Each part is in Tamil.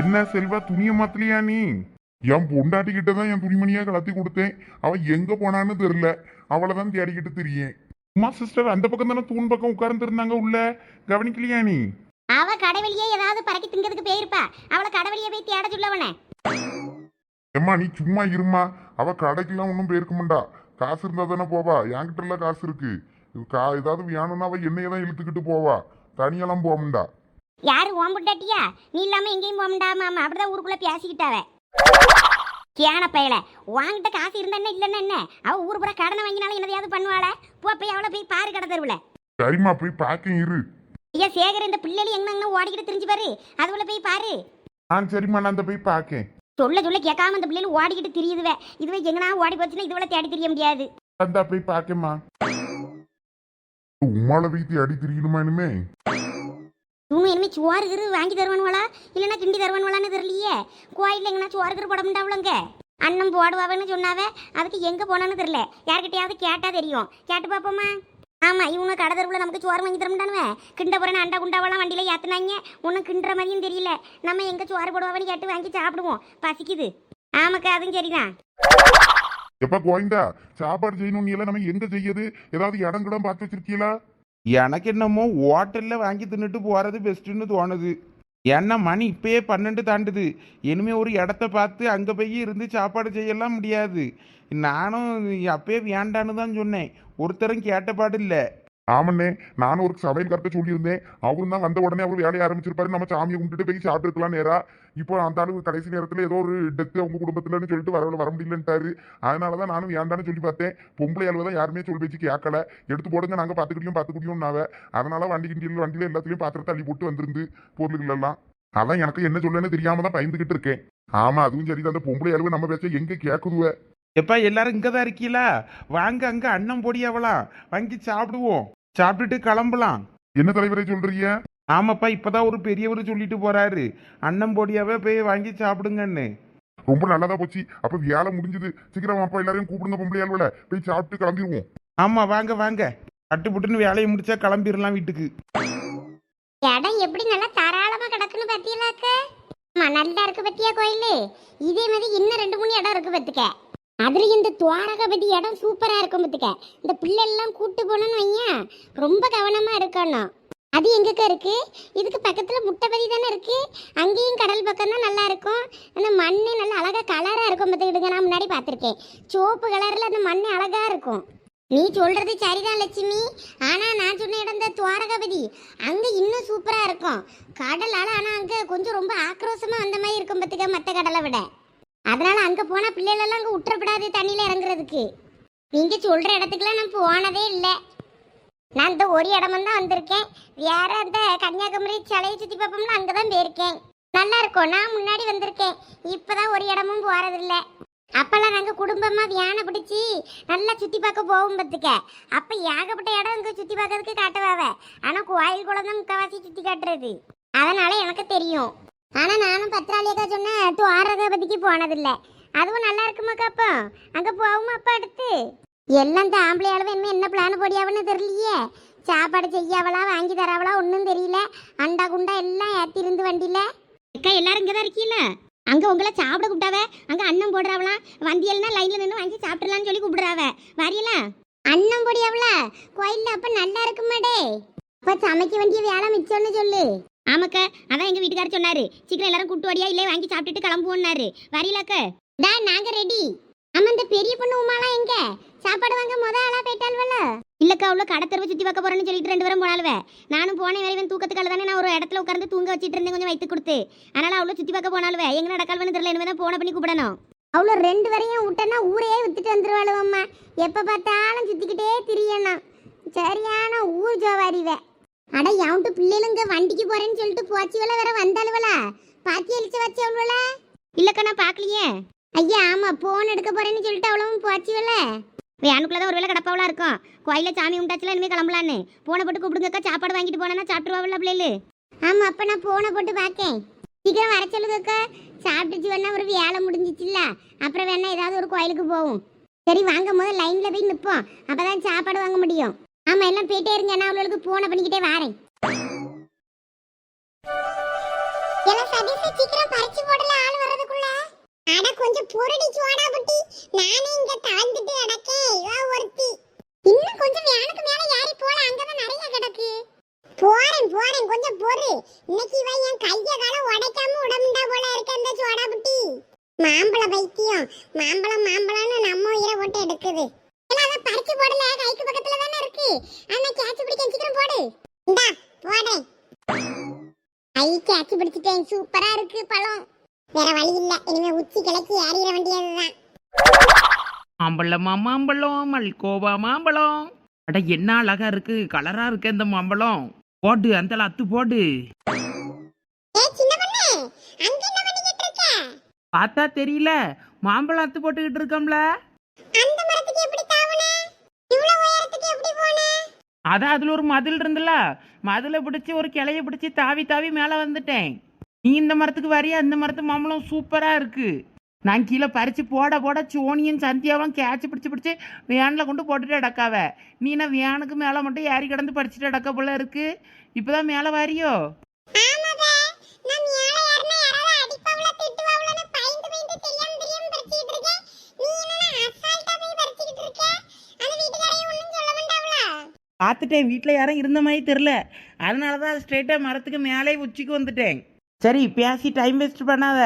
என்ன செல்வா துணிய மாத்தலையா நீ? என் பொண்டாட்டி கிட்ட தான் என் துணிமணியா கலத்தி கொடுத்தேன். அவ எங்க போனான்னு தெரியல. அவளை தான் தேடிக்கிட்டு திரியேன் உமா சிஸ்டர் அந்த பக்கம் தானே தூண் பக்கம் உட்கார்ந்து இருந்தாங்க உள்ள. கவனிக்கலையா நீ? அவ கடைவெளியே ஏதாவது பறக்கி திங்கிறதுக்கு போயிருப்பா. அவளை கடைவெளியே போய் தேட சொல்லவன. எம்மா நீ சும்மா இருமா அவ கடைக்கெல்லாம் ஒன்றும் போயிருக்க மாட்டா. காசு இருந்தா தானே போவா. என்கிட்ட எல்லாம் காசு இருக்கு. கா ஏதாவது வேணும்னா அவ என்னைய தான் இழுத்துக்கிட்டு போவா. தனியெல்லாம் போக மாட்டா. யாரு ஓம்புட்டாட்டியா நீ இல்லாம எங்கேயும் போக மாமா. அப்படிதான் ஊருக்குள்ள பேசிக்கிட்டாவ கேன பயல. வாங்கிட்ட காசு இருந்தா என்ன இல்லைன்னா என்ன? அவ ஊர் பூரா கடனை வாங்கினாலும் என்னதையாவது பண்ணுவாள. போ போய் அவளை போய் பாரு கடை தெருவுல. சரிம்மா போய் பார்க்க இரு. ஐயா சேகர் இந்த எங்க ஓடிக்கிட்டு தெரிஞ்சு பாரு. அதுவுல போய் பாரு. ஆ சரிம்மா நான் அந்த போய் பார்க்கேன் சொல்ல சொல்ல கேட்காம இந்த பிள்ளைல ஓடிக்கிட்டு தெரியுதுவே. இதுவே எங்கனா ஓடி போச்சுன்னா இதுவளை தேடி தெரிய முடியாது. அந்த போய் பார்க்கம்மா உமால வீத்தி அடி திரியணுமா இனிமே? சோறு கிரு வாங்கி தருவானுவளா? இல்லைன்னா கிண்டி தருவானுவலான்னு தெரியலையே. கோயிலில் எங்கன்னா சோறு கிரு போட முடியாவளங்க அண்ணன் போடுவாவன்னு சொன்னாவே அதுக்கு எங்க போனான்னு தெரியல. யார்கிட்டயாவது கேட்டா தெரியும். கேட்டு பார்ப்போமா ஆமா இவங்க கடை தெருவில் நமக்கு சோறு வாங்கி தர முடியானுவே கிண்ட போறேன்னு அண்டா குண்டாவெல்லாம் வண்டியில் ஏத்துனாங்க. ஒன்றும் கிண்டுற மாதிரியும் தெரியல. நம்ம எங்க சோறு போடுவான்னு கேட்டு வாங்கி சாப்பிடுவோம். பசிக்குது. ஆமாக்கா அதுவும் சரிதான். எப்ப கோயந்தா சாப்பாடு செய்யணும் நீ எல்லாம் நம்ம எங்க செய்யுது ஏதாவது இடம் கூட பார்த்து வச்சிருக்கீங்களா எனக்கு என்னமோ ஹோட்டலில் வாங்கி தின்னுட்டு போகிறது பெஸ்ட்டுன்னு தோணுது. ஏன்னா மணி இப்பயே பன்னெண்டு தாண்டுது. இனிமே ஒரு இடத்த பார்த்து அங்கே போய் இருந்து சாப்பாடு செய்யலாம் முடியாது. நானும் அப்பயே வேண்டான்னு தான் சொன்னேன். ஒருத்தரும் கேட்டபாடு இல்லை. ஆமண்ணே நானும் ஒரு சமையல் கருத்தை சொல்லியிருந்தேன். அவரும் தான் வந்த உடனே அவர் வேலையை ஆரம்பிச்சிருப்பாரு. நம்ம சாமியை கும்பிட்டுட்டு போய் சாப்பிட்டுருக்கலாம் நேராக நேரா. இப்போ அந்த அளவு கடைசி நேரத்துல ஏதோ ஒரு டெத்து அவங்க குடும்பத்துலன்னு சொல்லிட்டு வர வர முடியலன்ட்டாரு. அதனாலதான் நானும் வேண்டான்னு சொல்லி பார்த்தேன். பொம்பளை அளவு தான் யாருமே சொல்லி வச்சு கேட்கல எடுத்து போடுங்க நாங்க பாத்துக்கிட்டியும் பாத்துக்கிட்டியும்னாவ அதனால வண்டி கிண்டியில் வண்டியில எல்லாத்துலயும் பாத்திரத்தை அள்ளி போட்டு வந்திருந்து பொருள்கள் எல்லாம். அதான் எனக்கு என்ன சொல்லணும்னு தெரியாம தான் பயந்துகிட்டு இருக்கேன். ஆமா அதுவும் சரி அந்த பொம்பளை அளவு நம்ம பேச எங்க கேக்குதுவ? எப்பா எல்லாரும் இங்கே தான் இருக்கீங்களா வாங்க அங்கே அன்னம் பொடியாவலாம் வாங்கி சாப்பிடுவோம். சாப்பிட்டுட்டு கிளம்பலாம். என்ன தலைவரை சொல்றீங்க? ஆமாப்பா இப்போதான் ஒரு பெரியவர் சொல்லிட்டு போறாரு. அன்னம் பொடியாவே போய் வாங்கி சாப்பிடுங்கன்னு. ரொம்ப நல்லதா போச்சு. அப்ப வேலை முடிஞ்சது. சீக்கிரம் அப்பா எல்லாரையும் கூப்பிடுங்க பொம்பளை அளவுல போய் சாப்பிட்டு கிளம்பிடுவோம் ஆமாம் வாங்க வாங்க. அட்டுப்புட்டுன்னு வேலையை முடிச்சா கிளம்பிடலாம் வீட்டுக்கு. இடம் எப்படி நல்லா தாராளமா கிடக்குன்னு பத்தியலாக்க ஆமா நல்லா இருக்கு பத்தியா கோயிலு? இதே மாதிரி இன்னும் ரெண்டு மூணு இடம் இருக்கு பத்துக்க. அதுல இந்த துவாரகபதி இடம் சூப்பரா இருக்கும் பத்துக்க. இந்த பிள்ளை எல்லாம் கூட்டு போனோன்னு வையன். ரொம்ப கவனமா இருக்கணும். அது எங்கக்கா இருக்கு? இதுக்கு பக்கத்தில் முட்டைப்பதி தானே இருக்கு? அங்கேயும் கடல் பக்கம் தான் நல்லா இருக்கும். அந்த மண்ணு நல்லா அழகாக கலராக இருக்கும் பத்துக்கிட்டுங்க நான் முன்னாடி பார்த்துருக்கேன். சிவப்பு கலரில் அந்த மண் அழகா இருக்கும். நீ சொல்கிறது சரிதான் லட்சுமி. ஆனால் நான் சொன்ன இடம் இந்த துவாரகபதி. அங்கே இன்னும் சூப்பராக இருக்கும். கடலால் ஆனால் அங்கே கொஞ்சம் ரொம்ப ஆக்ரோஷமாக வந்த மாதிரி இருக்கும் பார்த்துக்க மற்ற கடலை விட. அதனால் அங்கே போனால் பிள்ளைகளெல்லாம் அங்கே விட்டுறப்படாது தண்ணியில் இறங்குறதுக்கு. நீங்கள் சொல்கிற இடத்துக்குலாம் நான் போனதே இல்லை. நான் இந்த ஒரு இடமும் தான் வந்திருக்கேன். வேற அந்த கன்னியாகுமரி சிலையை சுத்தி அங்கே தான் போயிருக்கேன். நல்லா இருக்கும். நான் முன்னாடி வந்திருக்கேன். இப்போ தான் ஒரு இடமும் போகிறதில்ல அப்போல்லாம் நாங்கள் குடும்பமாக வியானை பிடிச்சி நல்லா சுற்றி பார்க்க போவோம் பார்த்துக்க. அப்போ ஏகப்பட்ட இடம் இங்கே சுற்றி பார்க்கறதுக்கு காட்டுவாவ. ஆனால் கோயில் குளம் தான் முக்கவாசி சுற்றி காட்டுறது. அதனால எனக்கு தெரியும். ஆனால் நானும் பத்திராளியக்கா சொன்ன துவாரகபதிக்கு போனதில்லை. அதுவும் நல்லா இருக்குமாக்கா அப்போ? அங்கே போவோமா அப்பா அடுத்து? எல்லாம் இந்த ஆம்பளை அளவு என்ன என்ன பிளான் போடியாவன்னு தெரியலையே. சாப்பாடு செய்யாவளா வாங்கி தராவளா ஒன்றும் தெரியல. அண்டா குண்டா எல்லாம் ஏற்றிருந்து வண்டியில. அக்கா எல்லாரும் இங்கே தான் இருக்கீல்ல அங்கே உங்களை சாப்பிட கூப்பிட்டாவ அங்கே அன்னம் போடுறாவலாம் வந்தியல்னா லைனில் நின்று வாங்கி சாப்பிடலாம்னு சொல்லி கூப்பிடுறாவ. வரியல? அன்னம் போடியாவளா? கோயில்ல அப்போ நல்லா இருக்குமாடே. அப்போ சமைக்க வேண்டிய வேலை மிச்சம்னு சொல்லு. ஆமாக்கா அதான் எங்கள் வீட்டுக்காரர் சொன்னார். சீக்கிரம் எல்லாரும் கூட்டு வடியா இல்லையே வாங்கி சாப்பிட்டுட்டு கிளம்புவோன்னாரு வரியலாக்க? டா நாங்கள் ரெடி ஆமா இந்த பெரிய பொண்ணு உமாலாம் எங்க? சாப்பாடு வாங்க முத ஆளா போயிட்டாள்வல இல்லக்கா அவ்வளோ கடை தெருவை சுத்தி பார்க்க போறேன்னு சொல்லிட்டு ரெண்டு பேரும் போனாலுவ நானும் போனேன் வேலை தூக்கத்துக்கால தானே நான் ஒரு இடத்துல உட்கார்ந்து தூங்க வச்சிட்டு இருந்தேன் கொஞ்சம் வைத்து கொடுத்து. அதனால அவ்வளோ சுத்தி பார்க்க போனாலுவ எங்க நடக்கால்வன்னு தெரியல தான் போன பண்ணி கூப்பிடணும். அவ்வளோ ரெண்டு வரையும் விட்டனா ஊரையே வித்துட்டு வந்துருவாளுவ அம்மா எப்ப பார்த்தாலும் சுத்திக்கிட்டே திரியணும். சரியான ஊர் ஜோவாரிவ அட எவன்ட்டு பிள்ளைகளுங்க வண்டிக்கு போறேன்னு சொல்லிட்டு போச்சுவல வேற வந்தாளுவல பாத்தி அழிச்சு வச்சவள இல்லக்கா நான் பார்க்கலையே. ஐயா ஆமா போன் எடுக்க போறேன்னு சொல்லிட்டு அவ்வளவும் போச்சுவல வேனுக்குள்ள தான் ஒரு வேளை கிடப்பாவளா இருக்கும். கோயில சாமி உண்டாச்சுல இனிமே கிளம்பலான்னு. போனை போட்டு கூப்பிடுங்கக்கா சாப்பாடு வாங்கிட்டு போனா சாப்பிட்டுருவாவில்ல பிள்ளைகளு. ஆமா அப்ப நான் போனை போட்டு பார்க்கேன் சீக்கிரம் வர சொல்லுங்கக்கா சாப்பிட்டுச்சு வேணா ஒரு வேலை முடிஞ்சிச்சுல்ல அப்புறம் வேணா ஏதாவது ஒரு கோயிலுக்கு போவோம். சரி வாங்க போது லைன்ல போய் நிப்போம். அப்பதான் சாப்பாடு வாங்க முடியும். ஆமா எல்லாம் போயிட்டே இருங்க. நான் அவளுக்கு போனை பண்ணிக்கிட்டே வரேன். சதீஷ் சீக்கிரம் பறிச்சு போடல ஆள் அட கொஞ்சம் பொருடி சோடா புட்டி. நானே இங்க தாழ்ந்துட்டு கிடக்கேன். இவ ஒருத்தி. இன்னும் கொஞ்சம் யானுக்கு மேல ஏறி போல. அங்கதான் நிறைய கிடக்கு. போறேன் போறேன். கொஞ்சம் பொறு. இன்னைக்கு இவன் என் கைய கால உடைக்காம உடம்புண்டா போல இருக்க இந்த சோடா புட்டி. மாம்பழ பைத்தியம். மாம்பழம் மாம்பழம்னு நம்ம உயிரை போட்டு எடுக்குது. இல்ல, அதை பறிச்சு போடல. கைக்கு பக்கத்துல தானே இருக்கு. ஆனா கேட்ச் பிடிக்க சீக்கிரம் போடு. இந்தா போடேன் ஐ கேட்ச் பிடிச்சிட்டேன். சூப்பரா இருக்கு பழம். வேற வழி இல்ல. இனிமே உச்சி கிழக்கு ஏறிட வேண்டியதுதான். மாம்பழமா மாம்பழம் மல்கோவா மாம்பழம். அட என்ன அழகா இருக்கு. கலரா இருக்கு இந்த மாம்பழம். போடு அந்த அத்து போடு. பார்த்தா தெரியல. மாம்பழம் அத்து போட்டுக்கிட்டு இருக்கோம்ல. அதான் அதுல ஒரு மதில் இருந்துல. மதில பிடிச்சி ஒரு கிளைய பிடிச்சி தாவி தாவி மேல வந்துட்டேன். நீ இந்த மரத்துக்கு வரியா? இந்த மரத்து மாம்பழம் சூப்பரா இருக்கு. நான் கீழே பறிச்சு போட போட சோனியும் சந்தியாவும் கேட்ச் பிடிச்சு பிடிச்சு வேனில் கொண்டு போட்டுட்டு அடக்காவ நீ என்ன வேனுக்கு மேலே மட்டும் ஏறி கிடந்து படிச்சுட்டு அடக்க போல இருக்கு. இப்போதான் மேலே வாரியோ? நான் பறிச்சிட்டு பறிச்சிட்டு பார்த்துட்டேன். வீட்டில் யாரும் இருந்த மாதிரி தெரில அதனால தான் ஸ்ட்ரெயிட்டாக மரத்துக்கு மேலே உச்சிக்கு வந்துட்டேன். சரி பேசி டைம் வேஸ்ட் பண்ணாத.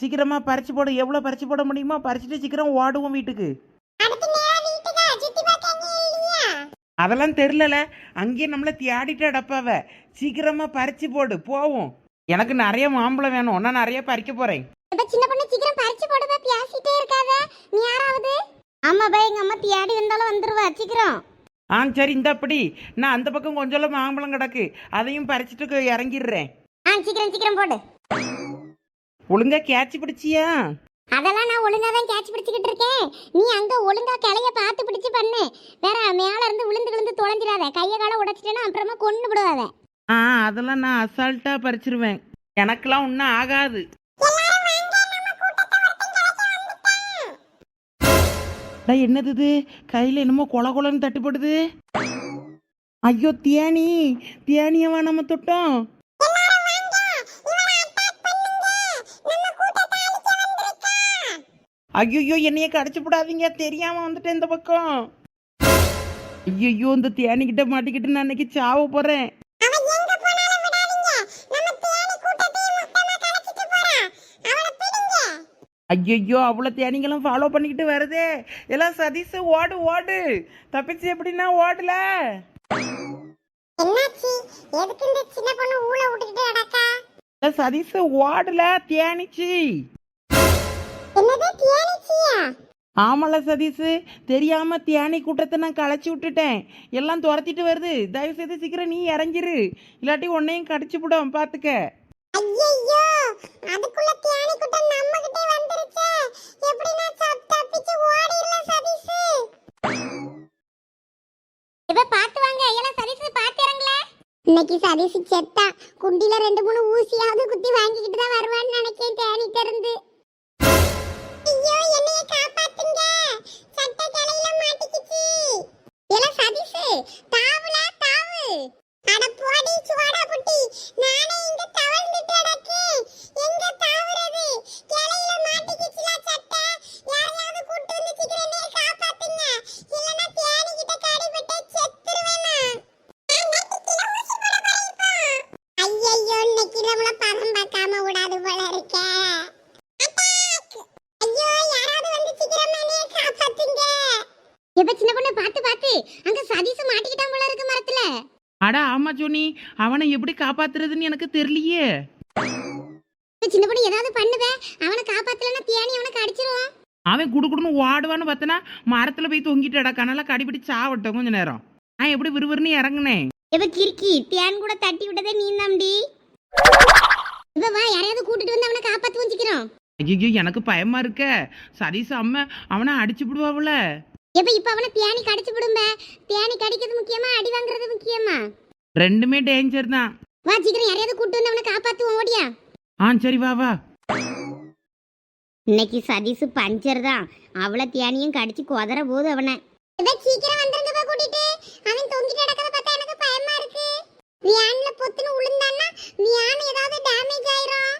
சீக்கிரமாக பறிச்சு போட. எவ்வளோ பறிச்சு போட முடியுமோ பறிச்சுட்டு சீக்கிரம் ஓடுவோம் வீட்டுக்கு. அதெல்லாம் தெரிலல அங்கேயே நம்மளை தேடிட்டு அடப்பாவ சீக்கிரமாக பறிச்சு போடு. போவோம். எனக்கு நிறைய மாம்பழம் வேணும். நான் நிறைய பறிக்க இப்ப சின்ன பொண்ணு சீக்கிரம் பறிச்சு போடுவ. பேசிட்டே இருக்காத. நீ யாராவது? ஆமா பா எங்க அம்மா தியாடி வந்தாலும் வந்துருவா. சீக்கிரம். ஆ சரி இந்த அப்படி நான் அந்த பக்கம் கொஞ்சம் மாம்பழம் கிடக்கு. அதையும் பறிச்சுட்டு இறங்கிடுறேன். ஆ சீக்கிரம் சீக்கிரம் போடு. ஒழுங்கா கேட்ச் பிடிச்சியா? அதெல்லாம் நான் ஒழுங்கா தான் கேட்ச் பிடிச்சிக்கிட்டு இருக்கேன். நீ அங்க ஒழுங்கா கிளைய பார்த்து பிடிச்சு பண்ணு. வேற மேல இருந்து விழுந்து விழுந்து தொலைஞ்சிடாத. கைய கால உடைச்சிட்டேன்னா அப்புறமா கொண்டு விடுவாத. ஆ அதெல்லாம் நான் அசால்ட்டாக பறிச்சிருவேன். எனக்கெல்லாம் ஒன்றும் ஆகாது. டா, என்னது இது? கையில் என்னமோ கொல கொலன்னு தட்டுப்படுது ஐயோ தியானி. தியானியவா நம்ம தொட்டோம். ஐயோ என்னைய கடிச்சு விடாதீங்க தெரியாம வந்துட்டேன் இந்த பக்கம். ஐயோ இந்த தேனி கிட்ட மாட்டிக்கிட்டு நான் அன்னைக்கு சாவ போறேன். ஐயோ அவ்வளோ தேனிங்களும் ஃபாலோ பண்ணிக்கிட்டு வருதே. எல்லாம் சதீஷ் ஓடு ஓடு. தப்பிச்சு எப்படின்னா ஓடல. சதீஷ் ஓடல தேனிச்சு. ஆமால சதீஷ் தெரியாம தியானி கூட்டத்தை நான் களைச்சி விட்டுட்டேன். எல்லாம் துரத்திட்டு வருது. தயவு செய்து சீக்கிரம் நீ இறங்கிரு. இல்லாட்டி உன்னையும் கடிச்சு விடும் பாத்துக்க. ஐயையோ அதுக்குள்ள தியானி கூட்டம் நம்ம கிட்டே வந்துருச்சே. எப்படி நான் சப் தப்பிச்சு ஓடிரலாம் சதீஷ் இவ பாத்து வாங்க. எல்லாம் சதீஷ் பாத்து இறங்கல. இன்னைக்கு சதீஷ் செத்தா குண்டில ரெண்டு மூணு ஊசியாவது குத்தி வாங்கிக்கிட்டு தான் வருவான்னு நினைக்கேன் ஐயோ என்னைய காப்பாத்துங்க சட்ட தலையில மாட்டிக்கிச்சு. எல்லாம் சதீஷ் தாவுல தாவு. அட போடி சுவாடா புட்டி. நானே இங்க தவழ்ந்துட்டு அடக்கேன் எங்க தாவுறது? கிளையில மாட்டிக்கிச்சுல சட்டை. யாரையாவது கூட்டு வந்து சீக்கிரமே காப்பாத்துங்க. இல்லனா தேனி கிட்ட கடிபட்டு செத்து ஐயையோ இன்னைக்கு நம்மள பதம் பார்க்காம விடாது போல இருக்கே ஐயோ யாராவது வந்து சீக்கிரம் என்னைய காப்பாத்துங்க இப்ப சின்ன பொண்ணு பாத்து பாத்து அங்க சதீஷ் மாட்டிக்கிட்டான் போல இருக்கு மரத்துல. அட ஆமா ஜோனி. அவனை எப்படி காப்பாத்துறதுன்னு எனக்கு தெரியலையே. சின்ன பொண்ணு ஏதாவது பண்ணுவே? அவனை காப்பாத்தலன்னா தியானி அவனை கடிச்சிருவான். அவன் குடுகுடுன்னு ஓடுவான்னு பார்த்தனா மரத்துல போய் தொங்கிட்டு அடக்கானால கடிபிடி சாவட்டும் கொஞ்ச நேரம். நான் எப்படி விறுவிறுன்னு இறங்குனேன். இப்ப கிறுக்கி தியான் கூட தட்டி விட்டதே நீ நம்பி இப்ப வா யாரையாவது கூட்டிட்டு வந்து அவனை காப்பாத்து வச்சுக்கிறோம் ஐயோ எனக்கு பயமா இருக்க. சதீஷ் அம்மா அவனை அடிச்சு விடுவாவுல. இப்ப இப்ப அவனை தியானி கடிச்சு விடும்ப? தியானி கடிக்கிறது முக்கியமா அடி வாங்குறது முக்கியமா? ரெண்டுமே டேஞ்சர் தான். வா சீக்கிரம் யாரையாவது கூட்டு வந்து அவனை காப்பாத்துவோம் ஓடியா? ஆ சரி வா வா. இன்னைக்கு சதீஷ் பஞ்சர் தான். அவளை தியானியும் கடிச்சு குதற போது அவனை. சீக்கிரம் வந்துருங்கப்பா கூட்டிட்டு அவன் தொங்கிட்டு நடக்கிறத பார்த்தா எனக்கு பயமா இருக்கு வியான்ல பொத்துன்னு விழுந்தான்னா வியான் ஏதாவது டேமேஜ் ஆயிரும்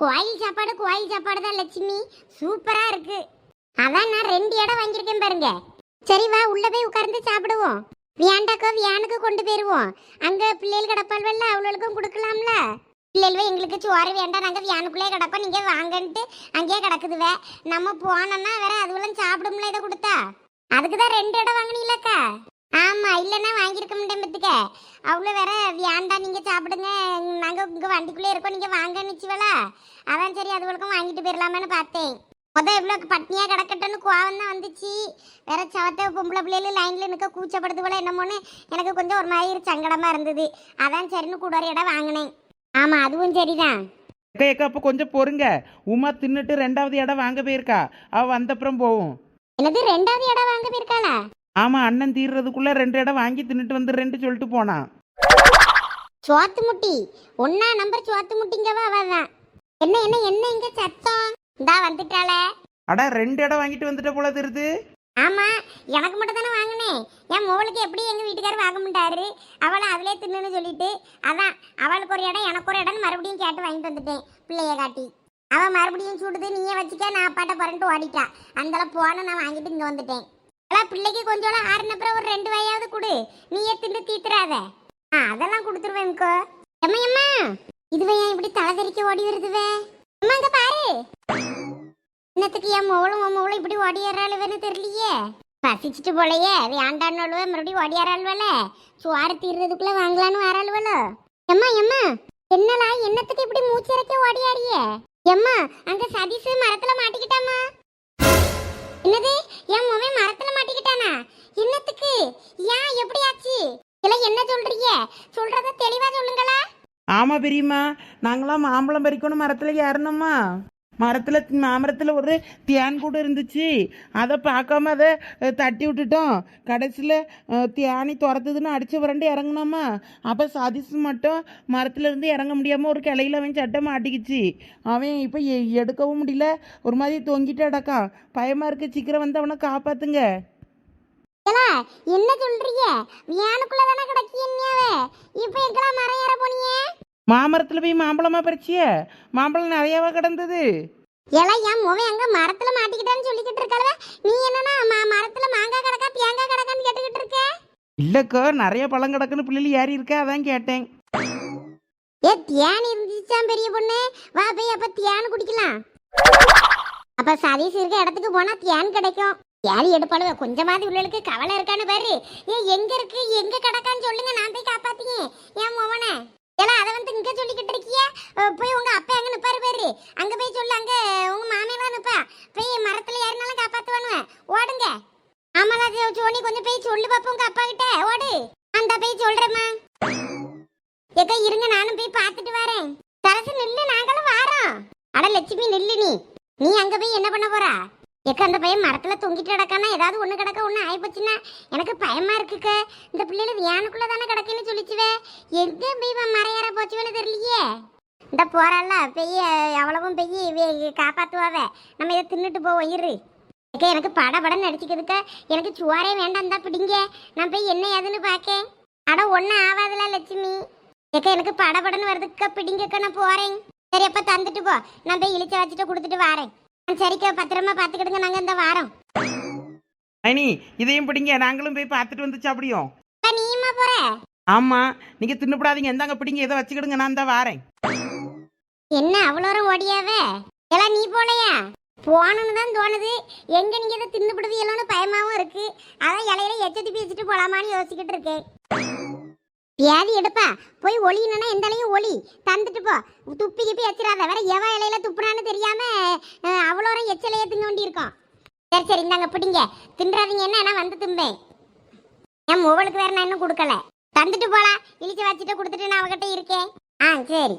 கோயில் சாப்பாடு கோயில் சாப்பாடு தான் லட்சுமி சூப்பரா இருக்கு. அதான் நான் ரெண்டு இடம் வாங்கியிருக்கேன் பாருங்க. சரி வா உள்ள போய் உட்கார்ந்து சாப்பிடுவோம். வியாண்டாக்கோ வியானுக்கு கொண்டு போயிருவோம். அங்க பிள்ளைகள் கிடப்பாள்வல்ல அவளுக்கும் கொடுக்கலாம்ல. பிள்ளைகள் எங்களுக்கு சோறு வேண்டாம். நாங்கள் வியானுக்குள்ளே கிடப்போம். நீங்கள் வாங்கன்ட்டு அங்கேயே கிடக்குதுவே. நம்ம போனோம்னா வேற அதுவெல்லாம் சாப்பிடும்ல இதை கொடுத்தா. அதுக்கு தான் ரெண்டு இடம் வாங்கினீங்களாக்கா ஆமா இல்லைன்னா வாங்கியிருக்க முடியும் பத்துக்க அவ்வளோ வேற வேண்டாம் நீங்க சாப்பிடுங்க. நாங்க உங்க வண்டிக்குள்ளே இருக்கோம் நீங்க வாங்கன்னுச்சுவல அதான் சரி அதுவளுக்கும் வாங்கிட்டு போயிடலாமேன்னு பார்த்தேன். முத இவ்வளோ பட்னியா கிடக்கட்டும்னு கோவம் தான் வந்துச்சு. வேற சவத்த பொம்பளை பிள்ளைகள் லைன்ல நிற்க கூச்சப்படுது போல என்னமோன்னு எனக்கு கொஞ்சம் ஒரு மாதிரி சங்கடமா இருந்தது. அதான் சரின்னு கூட ஒரு இடம் வாங்கினேன். ஆமா அதுவும் சரிதான். ஏக்கா ஏக்கா அப்போ கொஞ்சம் பொறுங்க. உமா தின்னுட்டு ரெண்டாவது இடம் வாங்க போயிருக்கா. அவ வந்தப்புறம் போவோம். எனது ரெண்டாவது இடம் வாங்க போயிருக்காளா? ஆமா அண்ணன் தீர்றதுக்குள்ள ரெண்டு இடம் வாங்கி தின்னுட்டு வந்துடுறேன்ட்டு சொல்லிட்டு போனான் சோத்து முட்டி ஒன்னா நம்பர் சோத்து முட்டிங்கவா அவதான் என்ன என்ன என்ன இங்க சத்தம்? இந்தா வந்துட்டாளே. அடா ரெண்டு இடம் வாங்கிட்டு வந்துட்ட போல தெரியுது. ஆமா எனக்கு மட்டும் தானே வாங்கினேன் என் மோளுக்கு எப்படி எங்க வீட்டுக்காரர் வாங்க மாட்டாரு? அவளை அதிலே தின்னுன்னு சொல்லிட்டு அதான் அவளுக்கு ஒரு இடம் எனக்கு ஒரு இடம் மறுபடியும் கேட்டு வாங்கிட்டு வந்துட்டேன் பிள்ளைய காட்டி. அவ மறுபடியும் சுடுது நீயே வச்சுக்க நான் அப்பாட்ட போறேன்ட்டு ஓடிட்டா. அந்தால போன நான் வாங்கிட்டு இங்க வந்துட்டேன். அதான் பிள்ளைக்கு கொஞ்சம் ஆறுனப்புறம் ஒரு ரெண்டு வயாவது கொடு. நீயே தின்னு தீத்துறாத. ஆ அதெல்லாம் கொடுத்துருவேன்க்கோ எம்மா எம்மா? இதுவே ஏன் இப்படி தலை தெரிக்க ஓடி வருதுவே? அம்மா இங்க பாரு. இன்னத்துக்கு என் மோளும் உன் மோளும் இப்படி ஓடியாராளுவேன்னு தெரியலையே? பசிச்சுட்டு போலையே. வேண்டான்னு மறுபடியும் ஓடியாராளுவல சுவாறு தீர்றதுக்குள்ள வாங்கலான்னு வராளுவலோ எம்மா எம்மா? என்னலா என்னத்துக்கு இப்படி மூச்சிறக்க ஓடியாரியே எம்மா அங்க சதீஷ் மரத்துல மாட்டிக்கிட்டாமா என்னது? என் மொபைல் மரத்துல மாட்டிக்கிட்டானா? என்னத்துக்கு? ஏன் எப்படி ஆச்சு இல்ல என்ன சொல்றீங்க? சொல்றத தெளிவா சொல்லுங்களா? ஆமா பெரியம்மா. நாங்களாம் மாம்பழம் பறிக்கணும் மரத்துல ஏறணுமா மரத்தில் மாமரத்தில் ஒரு தேன் கூட இருந்துச்சு. அதை பார்க்காம அதை தட்டி விட்டுட்டோம். கடைசியில் தேனி துரத்துதுன்னு அடித்து வரண்டு இறங்குனோமா? அப்போ சதீஷ் மட்டும் மரத்துலேருந்து இறங்க முடியாமல் ஒரு கிளையில அவன் சட்டை மாட்டிக்கிச்சு. அவன் இப்போ எடுக்கவும் முடியல. ஒரு மாதிரி தொங்கிட்டு அடக்கான் பயமாக இருக்கு. சீக்கிரம் வந்து அவனை காப்பாற்றுங்க என்ன சொல்றீங்க? வியானுக்குள்ள தானே கிடக்கியே இப்போ எங்கெல்லாம் மரம் ஏற போனீங்க மாமரத்தில் போய் மாம்பழமா பறிச்சிய? மாம்பழம் நிறையவா கிடந்தது. ஏலா என் முவன் அங்க மரத்துல மாட்டிக்கிட்டான்னு சொல்லிக்கிட்டு இருக்காளவே நீ என்னன்னா மரத்துல மாங்காய் கிடக்கா தேங்காய் கிடக்கான்னு கேட்டுக்கிட்டு இருக்க? இல்லைக்கோ நிறைய பழம் கிடக்குன்னு பிள்ளைகள் ஏறி இருக்கா அதான் கேட்டேன். ஏ தியான் இருந்துச்சான் பெரிய பொண்ணு? வா போய் அப்ப தியான் குடிக்கலாம். அப்ப சதீஷ் இருக்க இடத்துக்கு போனா தியான் கிடைக்கும். யாரி எடுப்பாளுவ கொஞ்சமாவது உள்ளளுக்கு கவலை இருக்கான்னு பாரு. ஏ எங்க இருக்கு? எங்க கிடக்கான்னு சொல்லுங்க நான் போய் காப்பாத்தீங்க என் மோவனை ஏன்னா அதை வந்து இங்கே சொல்லிக்கிட்டு இருக்கிய போய் உங்கள் அப்பா அங்கே நிப்பாரு பாரு. அங்கே போய் சொல்லு அங்கே உங்கள் மாமியெல்லாம் நிப்பா. போய் மரத்தில் ஏறினாலும் காப்பாற்றுவானுவேன் ஓடுங்க. ஆமாலா சோனி கொஞ்சம் போய் சொல்லு பார்ப்போம் உங்கள் அப்பா கிட்ட. ஓடு. அந்த போய் சொல்கிறேம்மா ஏக்கா இருங்க நானும் போய் பார்த்துட்டு வரேன். சரசு நில்லு நாங்களும் வாரோம். அட லட்சுமி நில்லு நீ. நீ அங்கே போய் என்ன பண்ண போறா? ஏக்கா அந்த பையன் மரத்தில் தொங்கிட்டு கிடக்கானா? ஏதாவது ஒன்று கிடக்க ஒன்று ஆயிப்போச்சுன்னா எனக்கு பயமா இருக்குக்க. இந்த பிள்ளைகள் வியானுக்குள்ளே தானே கிடக்குன்னு சொல்லிச்சுவே. எங்கே போய் இவன் ஏற போச்சுவேன்னு தெரியலையே. இந்த போறால பெய்ய அவ்வளவும் பெய்ய காப்பாற்றுவாவே நம்ம இதை தின்னுட்டு போவோம் இரு. ஏக்கா எனக்கு பட படம் நடிச்சுக்கிறதுக்க எனக்கு சுவாரே வேண்டாம் தான் பிடிங்க. நான் போய் என்ன ஏதுன்னு பார்க்கேன் அட ஒன்றும் ஆகாதுல லட்சுமி. ஏக்கா எனக்கு படபடன்னு வருதுக்கா பிடிங்கக்க நான் போறேன். சரி அப்போ தந்துட்டு போ. நான் போய் இழிச்ச வச்சுட்டு கொடுத்துட்டு வரேன். சரிக்கா பத்திரமா பாத்துக்கிடுங்க. நாங்க இந்த வாரம். ஐனி இதையும் பிடிங்க. நாங்களும் போய் பார்த்துட்டு வந்து சாப்பிடியோம் அப்ப நீயுமா போற? ஆமா. நீங்க தின்னுப்படாதீங்க. எந்தாங்க பிடிங்க. இதை வச்சுக்கிடுங்க. நான் தான் வாரேன். என்ன அவ்வளோ ஓடியாவே? எல்லாம் நீ போலையா? போகணும்னு தான் தோணுது. எங்க நீங்க இதை தின்னுபிடுது எல்லோன்னு பயமாவும் இருக்கு. அதான் இலையில எச்சத்தி பேசிட்டு போலாமான்னு யோசிச்சுக்கிட்டு இருக்கேன். வியாதி எடுப்பா. போய் ஒளியணும்னா எந்தாலையும் ஒளி? தந்துட்டு போ. துப்பி கிப்பி எச்சிடாத வேற எவ இலையில துப்புனான்னு தெரியாம அவ்வளோ எச்சலையே திங்க வேண்டியிருக்கோம். சரி சரி இந்தாங்க பிடிங்க. தின்றாதீங்க என்ன நான் வந்து தும்பேன். என் மொபைலுக்கு வேற நான் இன்னும் கொடுக்கல. தந்துட்டு போலாம். இழிச்சு வச்சுட்டு கொடுத்துட்டு நான் அவகிட்ட இருக்கேன். ஆ சரி.